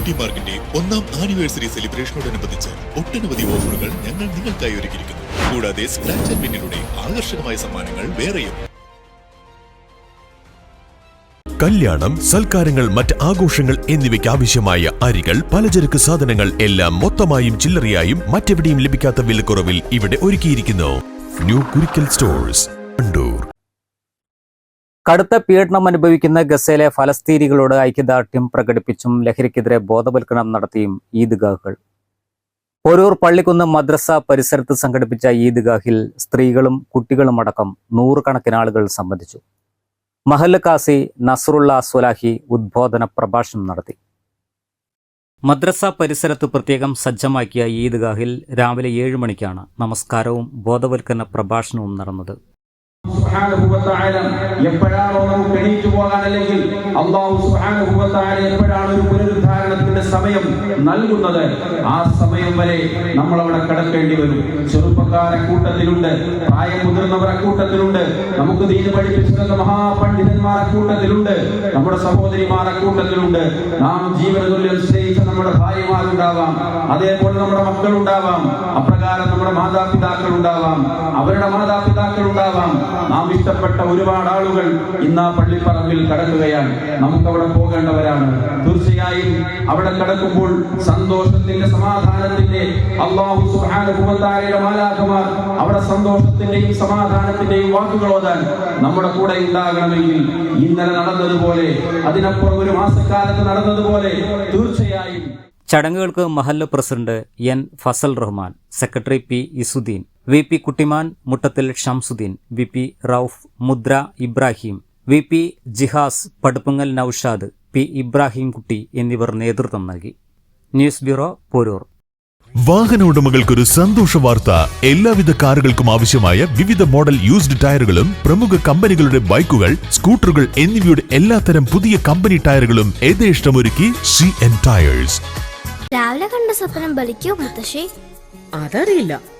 Beauty മാർക്കിന്റെ ഒന്നാം anniversary സെലിബ്രേഷനോടനുബന്ധിച്ച് ഒട്ടനവധി ഓഫറുകൾ ഞങ്ങൾ നിങ്ങൾക്കായി ഒരുക്കിയിരിക്കുന്നു. കൂടാതെ സ്ക്രാച്ച് ആൻഡ് വിന്നിലൂടെ ആകർഷകമായ സമ്മാനങ്ങൾ വേറെയും. കല്യാണം സൽക്കാരങ്ങൾ മറ്റ് ആഘോഷങ്ങൾ എന്നിവയ്ക്ക് ആവശ്യമായ അരികൾ പലചരക്ക് സാധനങ്ങൾ എല്ലാം മൊത്തമായും ചില്ലറയായും മറ്റെവിടെയും ലഭിക്കാത്ത വിലക്കുറവിൽ ഇവിടെ ഒരുക്കിയിരിക്കുന്നു. ന്യൂ കുരിക്കൽ സ്റ്റോഴ്സ് കണ്ടൂർ കടുത്ത പീഡനം അനുഭവിക്കുന്ന ഗസയിലെ ഫലസ്തീനികളോട് ഐക്യദാർഢ്യം പ്രകടിപ്പിച്ചും ലഹരിക്കെതിരെ ബോധവൽക്കരണം നടത്തിയും ഈദ്ഗാഹുകൾ. പോരൂർ പള്ളിക്കുന്ന് മദ്രസ പരിസരത്ത് സംഘടിപ്പിച്ച ഈദ്ഗാഹിൽ സ്ത്രീകളും കുട്ടികളും അടക്കം നൂറുകണക്കിന് ആളുകൾ സംബന്ധിച്ചു. മഹല്ല് കാസി നസറുള്ള സ്വലാഹി ഉദ്ബോധന പ്രഭാഷണം നടത്തി. മദ്രസ പരിസരത്ത് പ്രത്യേകം സജ്ജമാക്കിയ ഈദ്ഗാഹിൽ രാവിലെ ഏഴ് മണിക്കാണ് നമസ്കാരവും ബോധവൽക്കരണ പ്രഭാഷണവും നടന്നത്. എപ്പോഴാണോ നമുക്ക് എണീറ്റ് പോകാൻ അല്ലെങ്കിൽ അള്ളാഹു തആല എപ്പോഴാണ് ഒരു പുനരുദ്ധാരണത്തിന്റെ സമയം നൽകുന്നത്? ആ സമയം വരെ നമ്മൾ അവിടെ കിടക്കേണ്ടി വരും. ചെറുപ്പക്കാരെ കൂട്ടത്തിലുണ്ട് പ്രായം മുതിർന്നവരെ കൂട്ടത്തിലുണ്ട് നമുക്ക് ദീന് പഠിപ്പിച്ചിരുന്ന മഹാപണ്ഡിതന്മാരെ കൂട്ടത്തിലുണ്ട് നമ്മുടെ സഹോദരിമാരെ കൂട്ടത്തിലുണ്ട്. നാം ജീവനതുല്യം സ്നേഹിച്ച നമ്മുടെ ഭാര്യമാരുണ്ടാവാം അതേപോലെ നമ്മുടെ മക്കളുണ്ടാവാം അപ്രകാരം നമ്മുടെ മാതാപിതാക്കൾ ഉണ്ടാവാം അവരുടെ മാതാപിതാക്കൾ ഉണ്ടാവാം നാം ഇഷ്ടപ്പെട്ട ഒരുപാട് ആളുകൾ ഇന്ന് ആ പള്ളിപ്പറമ്പിൽ കടക്കുകയാണ്. നമുക്ക് അവിടെ പോകേണ്ടവരാണ്. തീർച്ചയായും അവിടെ കടക്കുമ്പോൾ സന്തോഷത്തിന്റെ സമാധാനത്തിന്റെ അള്ളാഹു മാലാഖമാർ അവിടെ സന്തോഷത്തിന്റെയും സമാധാനത്തിന്റെയും വാക്കുകൾ ഓതാൻ നമ്മുടെ കൂടെ ഉണ്ടാകണമെങ്കിൽ ഇന്നലെ നടന്നതുപോലെ അതിനപ്പുറം ഒരു മാസക്കാലത്ത് നടന്നതുപോലെ തീർച്ചയായും ചടങ്ങുകൾക്ക് മഹല്ല് president N Fazal Rahman secretary P Izuddin V P Kuttiman Muttathil Shamsuddin V P Rauf മുദ്ര Ibrahim V P Jihas Paduppungal Noushad P Ibrahim Kutty എന്നിവർ നേതൃത്വം നൽകി. News bureau Poroor. വാഹന ഉടമകൾക്കൊരു സന്തോഷ വാർത്ത. എല്ലാവിധ കാറുകൾക്കും ആവശ്യമായ വിവിധ മോഡൽ യൂസ്ഡ് ടയറുകളും പ്രമുഖ കമ്പനികളുടെ ബൈക്കുകൾ സ്കൂട്ടറുകൾ എന്നിവയുടെ എല്ലാത്തരം പുതിയ കമ്പനി ടയറുകളും യഥേഷ്ടമൊരുക്കി സി എൻ ടയേഴ്സ് രാവിലെ കണ്ട സ്വപ്നം ബലിക്കോ മുത്തശ്ശി? അതറിയില്ല.